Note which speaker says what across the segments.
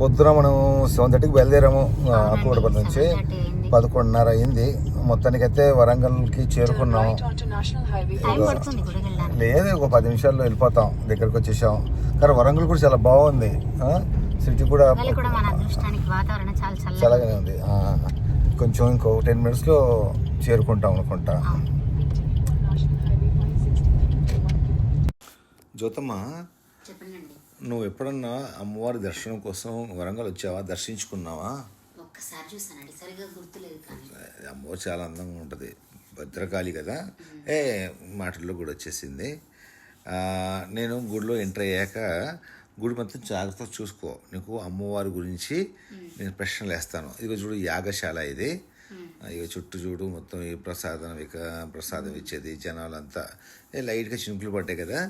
Speaker 1: పొద్దున మనం సెవెన్ థర్టీకి బయలుదేరాము ఆకుకూడపల్లి నుంచి పదకొండున్నర అయింది. మొత్తానికైతే వరంగల్కి
Speaker 2: వెళ్ళడానికి.
Speaker 1: లేదు ఒక పది నిమిషాల్లో వెళ్ళిపోతాం దగ్గరకు వచ్చేసాం. కానీ వరంగల్ కూడా చాలా బాగుంది. ఆ, సిటీ కూడా
Speaker 2: వరంగల్ కూడా మన అదృష్టానికి వాతావరణం చాలా చల్లగా
Speaker 1: చల్లగానే ఉంది. ఆ, కొంచెం ఇంకో టెన్ మినిట్స్లో చేరుకుంటాం అనుకుంటా. జ్యోతమ్మ నువ్వు ఎప్పుడన్నా అమ్మవారి దర్శనం కోసం వరంగల్ వచ్చావా? దర్శించుకున్నావా?
Speaker 2: ఒక్కసారి చూసానండి సరిగా గుర్తులేదు కానీ.
Speaker 1: అమ్మవారు చాలా అందంగా ఉంటుంది. భద్రకాళి కదా? ఏ మాటల్లో కూడా వచ్చేసింది. నేను గుడిలో ఎంటర్ అయ్యాక గుడి మొత్తం జాగ్రత్తగా చూసుకో. నీకు అమ్మవారి గురించి నేను ప్రశ్నలు వేస్తాను. ఇక చూడు యాగశాల ఇది. ఇక చుట్టూ చూడు మొత్తం ఈ ప్రసాదం ఇక ప్రసాదం ఇచ్చేది జనాలంతా. ఏ లైట్గా చినుకులు పడ్డాయి కదా.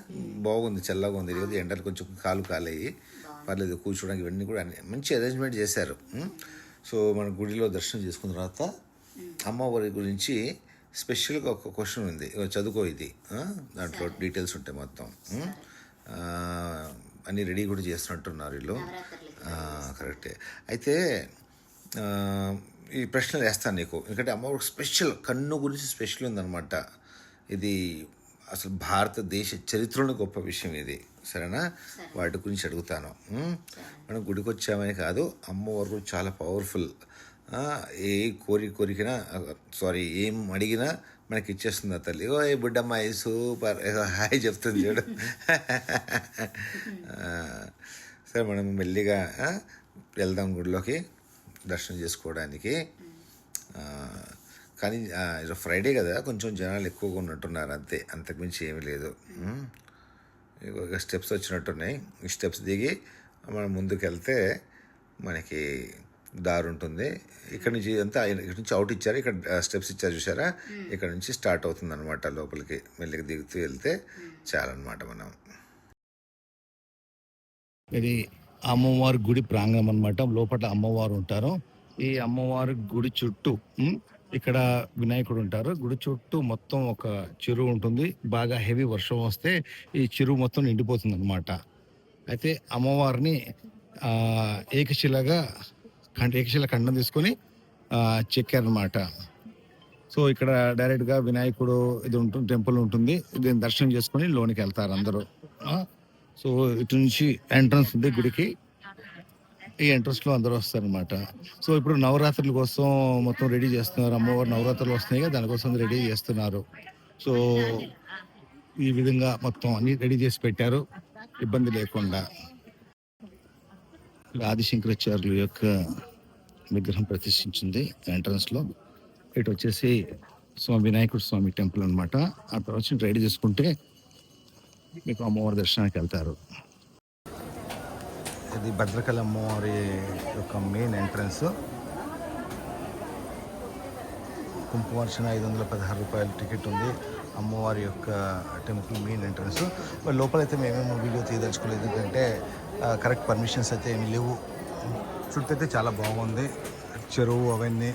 Speaker 1: బాగుంది చల్లగా ఉంది. ఈరోజు ఎండలు కొంచెం కాలు కాలేయి. పర్లేదు కూర్చోడానికి ఇవన్నీ కూడా మంచి అరేంజ్మెంట్ చేశారు? సో మన గుడిలో దర్శనం చేసుకున్న తర్వాత అమ్మవారి గురించి స్పెషల్గా ఒక క్వశ్చన్ ఉంది. ఇగో చదువుకో ఇది? దాంట్లో డీటెయిల్స్ ఉంటాయి మొత్తం. అన్నీ రెడీ కూడా చేస్తున్నట్టున్నారు వీళ్ళు. కరెక్టే అయితే ఈ ప్రశ్నలు వేస్తాను నీకు. ఎందుకంటే అమ్మవారికి స్పెషల్ కన్ను గురించి స్పెషల్ ఉందన్నమాట. ఇది అసలు భారతదేశ చరిత్రలో గొప్ప విషయం ఇది. సరేనా? వాటి గురించి అడుగుతాను? మనం గుడికి వచ్చామని కాదు అమ్మవారు చాలా పవర్ఫుల్ ఏ కోరి కోరికినా సారీ ఏం అడిగినా మనకి ఇచ్చేస్తుంది ఆ తల్లి. ఓ ఏ బుడ్డమ్మాయి సూపర్ ఏదో హాయ్ చెప్తుంది చూడు. సరే మనం మెల్లిగా వెళ్దాం గుడిలోకి. దర్శనం చేసుకోవడానికి. కానీ ఈరోజు ఫ్రైడే కదా కొంచెం జనాలు ఎక్కువగా ఉన్నట్టున్నారు అంతే. అంతకుమించి ఏమీ లేదు. ఇక స్టెప్స్ వచ్చినట్టున్నాయి. ఈ స్టెప్స్ దిగి మనం ముందుకు వెళ్తే మనకి దారి ఉంటుంది. ఇక్కడ నుంచి అంతా ఇక్కడ నుంచి అవుట్ ఇచ్చారు. ఇక్కడ స్టెప్స్ ఇచ్చారు చూసారా ఇక్కడ నుంచి స్టార్ట్ అవుతుంది అనమాట లోపలికి. మెల్లికి దిగుతూ వెళ్తే చాలన్నమాట మనం.
Speaker 3: ఇది అమ్మవారి గుడి ప్రాంగణం అనమాట లోపల అమ్మవారు ఉంటారు. ఈ అమ్మవారి గుడి చుట్టూ ఇక్కడ వినాయకుడు ఉంటారు. గుడి చుట్టూ మొత్తం ఒక చెరువు ఉంటుంది. బాగా హెవీ వర్షం వస్తే ఈ చెరువు మొత్తం నిండిపోతుంది అనమాట అయితే అమ్మవారిని ఏకశిలగా ఖండ ఏకశిల ఖండం తీసుకొని చెక్కారనమాట సో ఇక్కడ డైరెక్ట్గా వినాయకుడు ఇది ఉంటుంది టెంపుల్ ఉంటుంది. దీన్ని దర్శనం చేసుకొని లోనికి వెళ్తారు అందరూ. సో ఇటు నుంచి ఎంట్రన్స్ ఉంది గుడికి. ఈ ఎంట్రన్స్లో అందరూ వస్తారనమాట సో ఇప్పుడు నవరాత్రుల కోసం మొత్తం రెడీ చేస్తున్నారు. అమ్మవారు నవరాత్రులు వస్తున్నాయి కదా దానికోసం రెడీ చేస్తున్నారు. సో ఈ విధంగా మొత్తం అన్ని రెడీ చేసి పెట్టారు. ఇబ్బంది లేకుండా. ఆదిశంకరాచార్యుల యొక్క విగ్రహం ప్రతిష్ఠించింది ఎంట్రన్స్లో ఇటు వచ్చేసి స్వామి వినాయకుడు స్వామి టెంపుల్ అన్నమాట. ఆ తర్వాత రెడీ చేసుకుంటే మీకు అమ్మవారి దర్శనానికి వెళ్తారు.
Speaker 1: ఇది భద్రకాళి అమ్మవారి యొక్క మెయిన్ ఎంట్రన్స్ కుంకుమార్చన ఐదు వందల పదహారు రూపాయల టికెట్ ఉంది. అమ్మవారి యొక్క టెంపుల్ మెయిన్ ఎంట్రన్స్ మరి లోపలైతే మేమేమో వీడియో తీయదలుచుకోలేదు. ఎందుకంటే కరెక్ట్ పర్మిషన్స్ అయితే ఏమి లేవు. చుట్టైతే అయితే చాలా బాగుంది. చెరువు అవన్నీ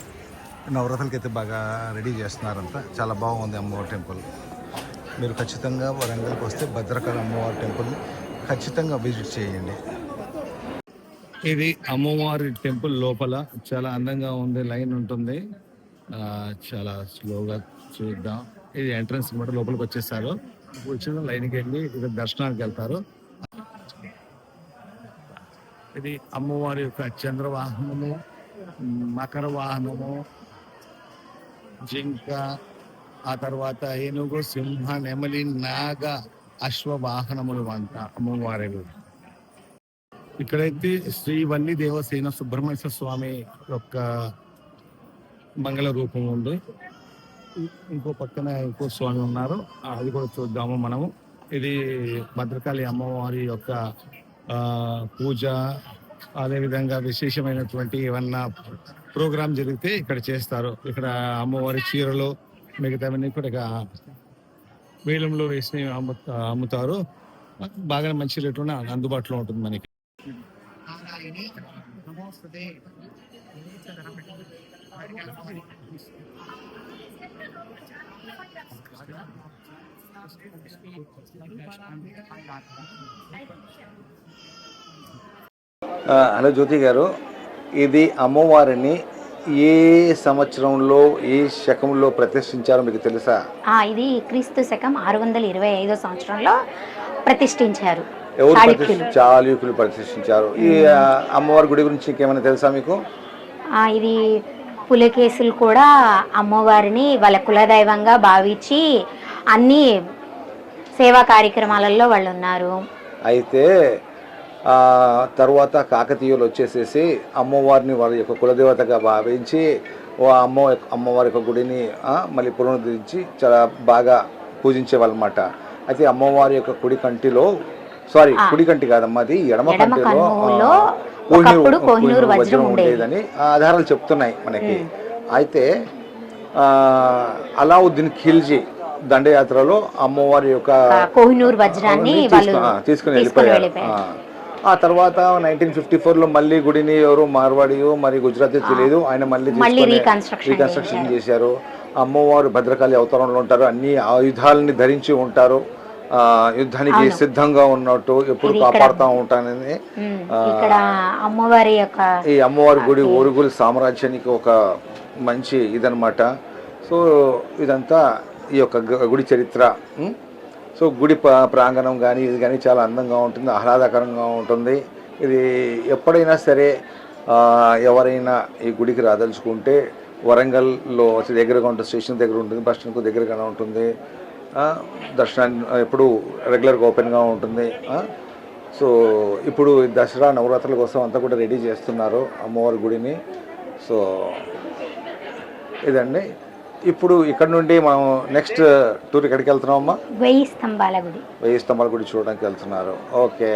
Speaker 1: నవరాత్రులకి అయితే బాగా రెడీ చేస్తున్నారంతా. చాలా బాగుంది అమ్మవారి టెంపుల్ మీరు ఖచ్చితంగా వరంగల్కి వస్తే భద్రకాళ అమ్మవారి టెంపుల్ ఖచ్చితంగా విజిట్ చేయండి.
Speaker 3: ఇది అమ్మవారి టెంపుల్ లోపల చాలా అందంగా ఉంది లైన్ ఉంటుంది. చాలా స్లోగా చూద్దాం. ఇది ఎంట్రన్స్ కూడా లోపలికి వచ్చేసారు. వచ్చిన లైన్కి వెళ్ళి ఇక్కడ దర్శనానికి వెళ్తారు. ఇది అమ్మవారి యొక్క చంద్రవాహనము మకర వాహనము జింక ఆ తర్వాత ఏనుగు సింహ నెమలి నాగ అశ్వవాహనములు అంట అమ్మవారు ఇక్కడైతే శ్రీ వల్లి దేవసేన సుబ్రహ్మణ్య స్వామి యొక్క మంగళ రూపం ఉంది. ఇంకో పక్కన ఇంకో స్వామి ఉన్నారు. అది కూడా చూద్దాము మనము. ఇది భద్రకాళి అమ్మవారి యొక్క పూజ అదేవిధంగా విశేషమైనటువంటి ఏమన్నా ప్రోగ్రాం జరిగితే ఇక్కడ చేస్తారు. ఇక్కడ అమ్మవారి చీరలు మిగతావన్నీ కూడా వేలంలో వేసి అమ్ము అమ్ముతారు. బాగా మంచి రేటున అందుబాటులో ఉంటుంది మనకి.
Speaker 1: హలో జ్యోతి గారు. ఇది అమ్మవారిని ఏ సంవత్సరంలో ఏ శకంలో ప్రతిష్ఠించారో మీకు తెలుసా?
Speaker 2: ఆ, ఇది క్రీస్తు శకం ఆరు వందల ఇరవై ఐదో సంవత్సరంలో ప్రతిష్ఠించారు.
Speaker 1: ఎవరు
Speaker 2: చాళుక్యులు.
Speaker 1: ప్రతిష్ఠ చాళుక్యులు ప్రతిష్ఠించారు? ఈ ఆ, అమ్మవారి గుడి గురించి ఇంకేమైనా తెలుసా మీకు?
Speaker 2: ఆ, ఇది పులకేసులు కూడా అమ్మవారిని వాళ్ళ కులదైవంగా భావించి అన్ని సేవా కార్యక్రమాలలో వాళ్ళు ఉన్నారు
Speaker 1: అయితే తర్వాత కాకతీయులు వచ్చేసేసి అమ్మవారిని వారి యొక్క కులదేవతగా భావించి ఓ అమ్మ అమ్మవారి యొక్క గుడిని మళ్ళీ పునరుద్ధరించి చాలా బాగా పూజించేవాళ్ళు అనమాట అయితే అమ్మవారి యొక్క కుడి కంటిలో సారీ కుడి కంటి కాదమ్మా అది ఎడమ కంటిలో కోహినూరు-
Speaker 2: వజ్రం ఉండేది.
Speaker 1: ఉండేదని ఆధారాలు చెప్తున్నాయి మనకి. అయితే అలావుద్దీన్ ఖిల్జీ దండయాత్రలో అమ్మవారి యొక్క
Speaker 2: కోహినూర్ వజ్రాన్ని
Speaker 1: తీసుకుని వెళ్ళిపోయారు. ఆ. తర్వాత నైన్టీన్ ఫిఫ్టీ లో మళ్ళీ గుడిని ఎవరు మార్వాడియో మరి గుజరాతీ తెలియదు. ఆయన మళ్ళీ
Speaker 2: reconstruction
Speaker 1: చేశారు. అమ్మవారు భద్రకాళి అవతారంలో ఉంటారు. అన్ని ఆయుధాలని ధరించి ఉంటారు. యుద్ధానికి సిద్ధంగా ఉన్నట్టు ఎప్పుడు కాపాడుతూ ఉంటానని
Speaker 2: అమ్మవారి యొక్క
Speaker 1: ఈ అమ్మవారి గుడి ఓరుగుల సామ్రాజ్యానికి ఒక మంచి ఇదనమాట సో ఇదంతా ఈ యొక్క గుడి చరిత్ర? సో గుడి ప్రా- ప్రాంగణం కానీ ఇది కానీ చాలా అందంగా ఉంటుంది ఆహ్లాదకరంగా ఉంటుంది. ఇది ఎప్పుడైనా సరే ఎవరైనా ఈ గుడికి రాదలుచుకుంటే వరంగల్లో దగ్గరగా ఉంటుంది స్టేషన్ దగ్గర ఉంటుంది బస్ స్టాండ్కు దగ్గరగానే ఉంటుంది. దర్శనాన్ని ఎప్పుడు రెగ్యులర్గా ఓపెన్గా ఉంటుంది. సో ఇప్పుడు దసరా నవరాత్రుల కోసం అంతా కూడా రెడీ చేస్తున్నారు అమ్మవారి గుడిని. సో ఇదండి. ఇప్పుడు ఇక్కడ నుండి మనం నెక్స్ట్ టూర్ ఎక్కడికి వెళ్తున్నామమ్మా?
Speaker 2: వెయ్యి స్తంభాల గుడి.
Speaker 1: వెయ్యి స్తంభాల గుడి చూడడానికి వెళ్తున్నారు. ఓకే.